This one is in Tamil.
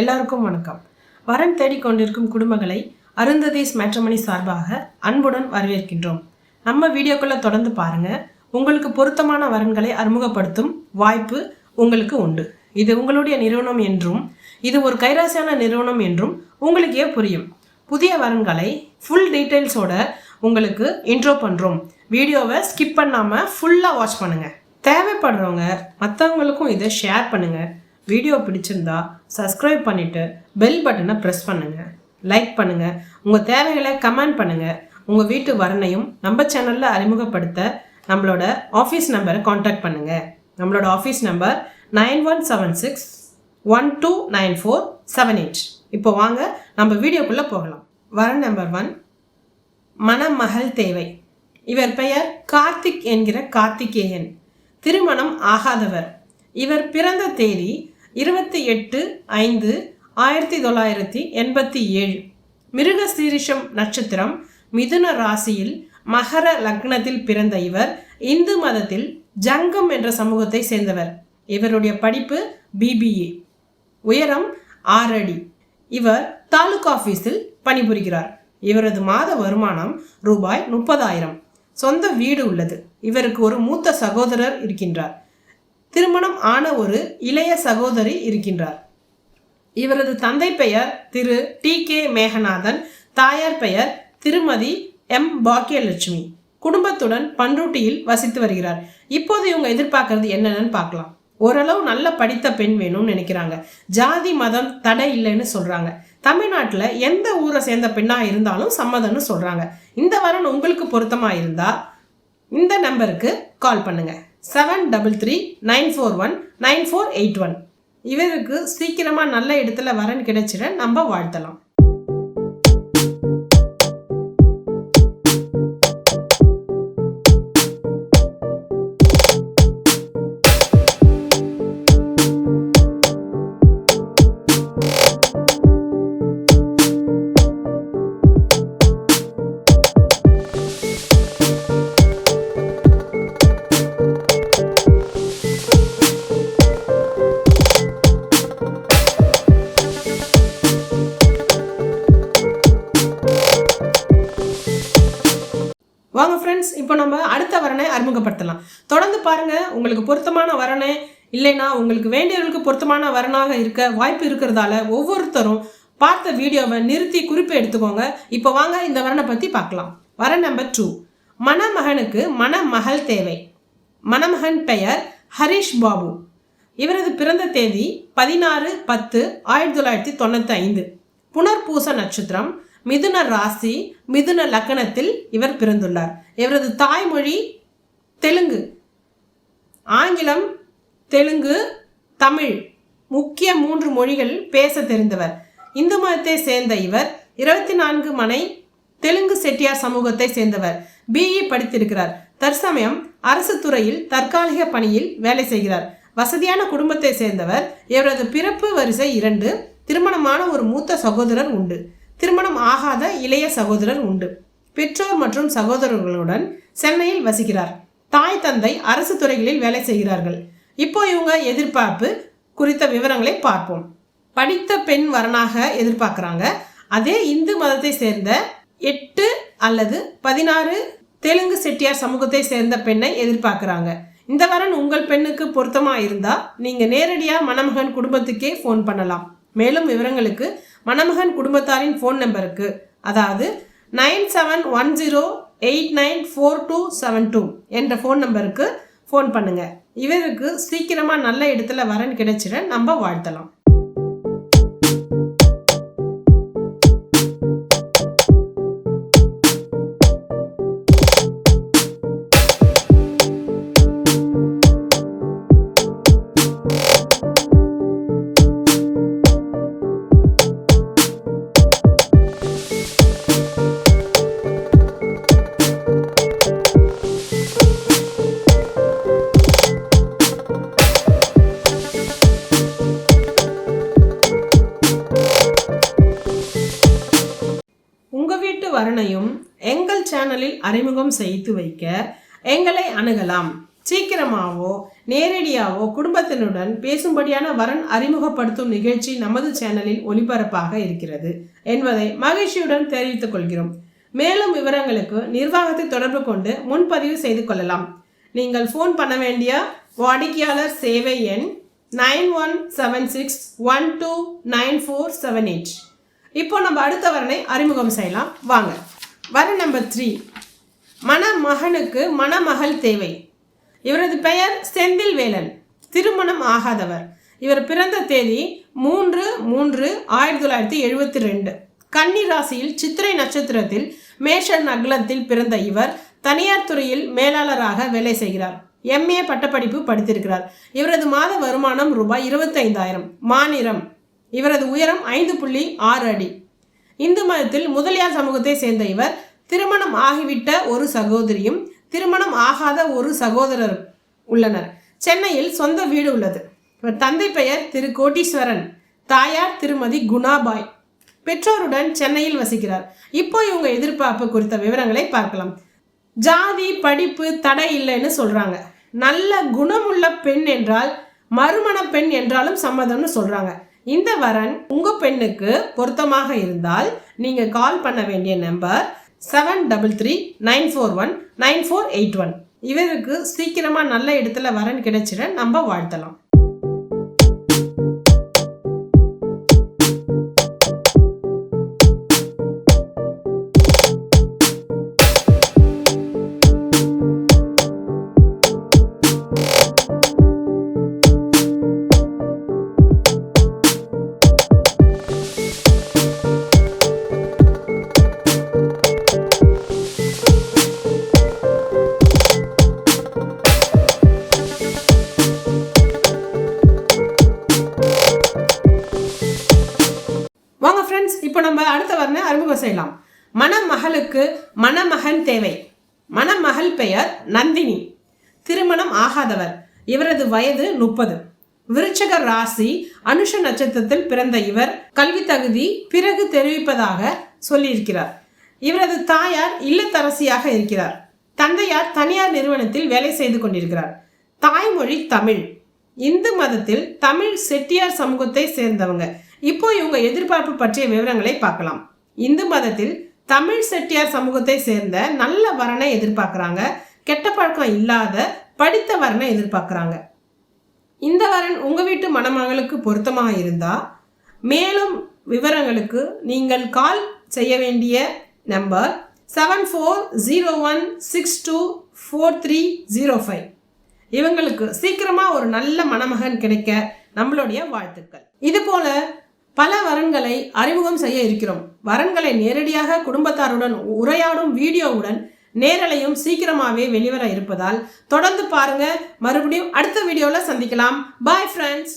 எல்லாருக்கும் வணக்கம். வரன் தேடிக்கொண்டிருக்கும் குடும்பங்களை அருந்ததீஸ் மேட்ரமணி சார்பாக அன்புடன் வரவேற்கின்றோம். நம்ம வீடியோக்குள்ள தொடர்ந்து பாருங்க. உங்களுக்கு பொருத்தமான வரன்களை அறிமுகப்படுத்தும் வாய்ப்பு உங்களுக்கு உண்டு. இது உங்களுடைய நிறுவனம் என்றும் இது ஒரு கைராசியான நிறுவனம் என்றும் உங்களுக்கே புரியும். புதிய வரன்களை ஃபுல் டீட்டெயில்ஸோட உங்களுக்கு இன்ட்ரோ பண்ணுறோம் வீடியோவை ஸ்கிப் பண்ணாமல் ஃபுல்லாக வாட்ச் பண்ணுங்கள் தேவைப்படுறவங்க மற்றவங்களுக்கும் இதை ஷேர் பண்ணுங்கள் வீடியோ பிடிச்சிருந்தா சப்ஸ்கிரைப் பண்ணிவிட்டு பெல் பட்டனை ப்ரெஸ் பண்ணுங்கள் லைக் பண்ணுங்கள் உங்கள் தேவைகளை கமெண்ட் பண்ணுங்கள் உங்கள் வீட்டு வரனையும் நம்ம சேனலில் அறிமுகப்படுத்த நம்மளோட ஆஃபீஸ் நம்பரை காண்டாக்ட் பண்ணுங்கள் நம்மளோட office number nine one seven six one two nine four seven eight இப்போ வாங்க நம்ம வீடியோக்குள்ளே போகலாம். வர நம்பர் ஒன் மணமகள் தேவை. இவர் பெயர் கார்த்திக் என்கிற கார்த்திகேயன். திருமணம் ஆகாதவர். இவர் பிறந்த தேதி இருபத்தி எட்டு ஐந்து ஆயிரத்தி தொள்ளாயிரத்தி எண்பத்தி ஏழு. மிருக சீரிஷம் நட்சத்திரம் மிதுன ராசியில் மகர லக்னத்தில் பிறந்த இவர் இந்து மதத்தில் ஜங்கம் என்ற சமூகத்தை சேர்ந்தவர். இவருடைய படிப்பு பிபிஏ உயரம் ஆறு அடி. இவர் தாலுகா ஆஃபீஸில் பணிபுரிகிறார். இவரது மாத வருமானம் ரூபாய் முப்பதாயிரம். சொந்த வீடு உள்ளது. இவருக்கு ஒரு மூத்த சகோதரர் இருக்கின்றார். திருமணம் ஆன ஒரு இளைய சகோதரி இருக்கின்றார். இவரது தந்தை பெயர் திரு டி கே மேகநாதன் தாயார் பெயர் திருமதி எம் பாக்கியலட்சுமி. குடும்பத்துடன் பண்ருட்டியில் வசித்து வருகிறார். இப்போது இவங்க எதிர்பார்க்கறது என்னென்னு பார்க்கலாம். ஓரளவு நல்ல படித்த பெண் வேணும்னு நினைக்கிறாங்க. ஜாதி மதம் தடை இல்லைன்னு சொல்றாங்க. தமிழ்நாட்டில் எந்த ஊரை சேர்ந்த பெண்ணாக இருந்தாலும் சம்மதம்னு சொல்றாங்க. இந்த வரன் உங்களுக்கு பொருத்தமாக இருந்தா இந்த நம்பருக்கு கால் பண்ணுங்கள் seven double three nine four one nine four eight one இவருக்கு சீக்கிரமாக நல்ல இடத்துல வரன் கிடைச்சிட நம்ம வாழ்த்தலாம். இப்போ நம்ம அடுத்த வரனை அறிமுகப்படுத்தலாம். தொடர்ந்து பாருங்கள் உங்களுக்கு பொருத்தமான வரனை இல்லைன்னா உங்களுக்கு வேண்டியவர்களுக்கு பொருத்தமான வரனாக இருக்க வாய்ப்பு இருக்கிறதால ஒவ்வொருத்தரும் பார்த்த வீடியோவை நிறுத்தி குறிப்பு எடுத்துக்கோங்க. இப்போ வாங்க இந்த வரனை பற்றி பார்க்கலாம். வரன் நம்பர் டூ மணமகனுக்கு மணமகள் தேவை. மணமகன் பெயர் ஹரிஷ் பாபு. இவரது பிறந்த தேதி பதினாறு பத்து ஆயிரத்தி தொள்ளாயிரத்தி தொண்ணூற்றி ஐந்து. புனர்பூச நட்சத்திரம் மிதுன ராசி மிதுன லக்கணத்தில் இவர் பிறந்துள்ளார். இவரது தாய்மொழி தெலுங்கு. ஆங்கிலம் தெலுங்கு தமிழ் முக்கிய மூன்று மொழிகள் பேச தெரிந்தவர். இந்து மதத்தை சேர்ந்த இவர் இருபத்தி நான்கு மனை தெலுங்கு செட்டியார் சமூகத்தை சேர்ந்தவர். B E e. படித்திருக்கிறார். தற்சமயம் அரசு துறையில் தற்காலிக பணியில் வேலை செய்கிறார். வசதியான குடும்பத்தை சேர்ந்தவர். இவரது பிறப்பு வரிசை இரண்டு. திருமணமான ஒரு மூத்த சகோதரர் உண்டு. திருமணம் ஆகாத இளைய சகோதரர் உண்டு. பெற்றோர் மற்றும் சகோதரர்களுடன் சென்னையில் வசிக்கிறார். தாய் தந்தை அரசு துறைகளில் வேலை செய்கிறார்கள். இப்போ இவங்க எதிர்பார்ப்பு குறித்த விவரங்களை பார்ப்போம். படித்த பெண் வரனாக எதிர்பார்க்குறாங்க. அதே இந்து மதத்தை சேர்ந்த எட்டு அல்லது பதினாறு தெலுங்கு செட்டியார் சமூகத்தை சேர்ந்த பெண்ணை எதிர்பார்க்குறாங்க. இந்த வரன் உங்கள் பெண்ணுக்கு பொருத்தமாக இருந்தால் நீங்கள் நேரடியாக மணமகன் குடும்பத்துக்கே ஃபோன் பண்ணலாம். மேலும் விவரங்களுக்கு மணமகன் குடும்பத்தாரின் ஃபோன் நம்பருக்கு அதாவது nine seven one zero eight nine four two seven two என்ற ஃபோன் நம்பருக்கு ஃபோன் பண்ணுங்கள் இவருக்கு சீக்கிரமாக நல்ல இடத்துல வரன் கிடைச்சிட நம்ம வாழ்த்தலாம். வீட்டு வரனையும் எங்கள் சேனலில் அறிமுகம் செய்து வைக்க எங்களை அணுகலாம். சீக்கிரமாவோ நேரடியாவோ குடும்பத்தினுடன் பேசும்படியான வரன் அறிமுகப்படுத்தும் நிகழ்ச்சி நமது சேனலில் ஒளிபரப்பாக இருக்கிறது என்பதை மகிழ்ச்சியுடன் தெரிவித்துக் கொள்கிறோம். மேலும் விவரங்களுக்கு நிர்வாகத்தை தொடர்பு கொண்டு முன்பதிவு செய்து கொள்ளலாம். நீங்கள் ஃபோன் பண்ண வேண்டிய வாடிக்கையாளர் சேவை எண் nine one seven six one two nine four seven eight. இப்போ நம்ம அடுத்த வரனை அறிமுகம் செய்யலாம். வாங்க. வர நம்பர் த்ரீ மணமகனுக்கு மணமகள் தேவை. இவரது பெயர் செந்தில் வேலன் திருமணம் ஆகாதவர். இவர் பிறந்த தேதி மூன்று மூன்று ஆயிரத்தி தொள்ளாயிரத்தி எழுபத்தி ரெண்டு. கன்னி ராசியில் சித்திரை நட்சத்திரத்தில் மேஷ நகலத்தில் பிறந்த இவர் தனியார் துறையில் மேலாளராக வேலை செய்கிறார். எம்ஏ பட்டப்படிப்பு படித்திருக்கிறார். இவரது மாத வருமானம் ரூபாய் இருபத்தைந்தாயிரம். மாநிலம் இவரது உயரம் ஐந்து புள்ளி ஆறு அடி. இந்து மதத்தில் முதலியார் சமூகத்தை சேர்ந்த இவர் திருமணம் ஆகிவிட்ட ஒரு சகோதரியும் திருமணம் ஆகாத ஒரு சகோதரர் உள்ளனர். சென்னையில் சொந்த வீடு உள்ளது. இவர் தந்தை பெயர் திரு கோட்டீஸ்வரன் தாயார் திருமதி குணாபாய். பெற்றோருடன் சென்னையில் வசிக்கிறார். இப்போ இவங்க எதிர்பார்ப்பு குறித்த விவரங்களை பார்க்கலாம். ஜாதி படிப்பு தடை இல்லைன்னு சொல்றாங்க. நல்ல குணமுள்ள பெண் என்றால் மறுமண பெண் என்றாலும் சம்மதம்னு சொல்றாங்க. இந்த வரன் உங்க பெண்ணுக்கு பொருத்தமாக இருந்தால் நீங்க கால் பண்ண வேண்டிய number seven double three nine four one nine four eight one இவருக்கு சீக்கிரமா நல்ல இடத்துல வரன் கிடைச்சிட நம்ம வாழ்த்தலாம். இப்போ நம்ம அடுத்த வர்ண அறிமுகம் செய்யலாம். மணமகளுக்கு மணமகன் தேவை. மணமகள் பெயர் நந்தினி. திருமணம் ஆகாதவர். இவரது வயது முப்பது. விருச்சக ராசி அனுஷ நட்சத்திரத்தில் பிறந்த இவர் கல்வி தகுதி பிறகு தெரிவிப்பதாக சொல்லியிருக்கிறார். இவரது தாயார் இல்லத்தரசியாக இருக்கிறார். தந்தையார் தனியார் நிறுவனத்தில் வேலை செய்து கொண்டிருக்கிறார். தாய்மொழி தமிழ். இந்து மதத்தில் தமிழ் செட்டியார் சமூகத்தை சேர்ந்தவங்க. இப்போ இவங்க எதிர்பார்ப்பு பற்றிய விவரங்களை பார்க்கலாம். இந்து மதத்தில் தமிழ் செட்டியார் சமூகத்தை சேர்ந்த நல்ல வரனை எதிர்பார்க்குறாங்க. கெட்ட பழக்கம் இல்லாத படித்த வரனை எதிர்பார்க்குறாங்க. இந்த வரன் உங்கள் வீட்டு மணமகளுக்கு பொருத்தமாக இருந்தால் மேலும் விவரங்களுக்கு நீங்கள் கால் செய்ய வேண்டிய number seven four zero one six two four three zero five. இவங்களுக்கு சீக்கிரமாக ஒரு நல்ல மணமகன் கிடைக்க நம்மளுடைய வாழ்த்துக்கள். இது போல பல வரன்களை அறிமுகம் செய்ய இருக்கிறோம். வரன்களை நேரடியாக குடும்பத்தாருடன் உரையாடும் வீடியோவுடன் நேரலையும் சீக்கிரமாகவே வெளிவர இருப்பதால் தொடர்ந்து பாருங்க. மறுபடியும் அடுத்த வீடியோவில் சந்திக்கலாம். Bye friends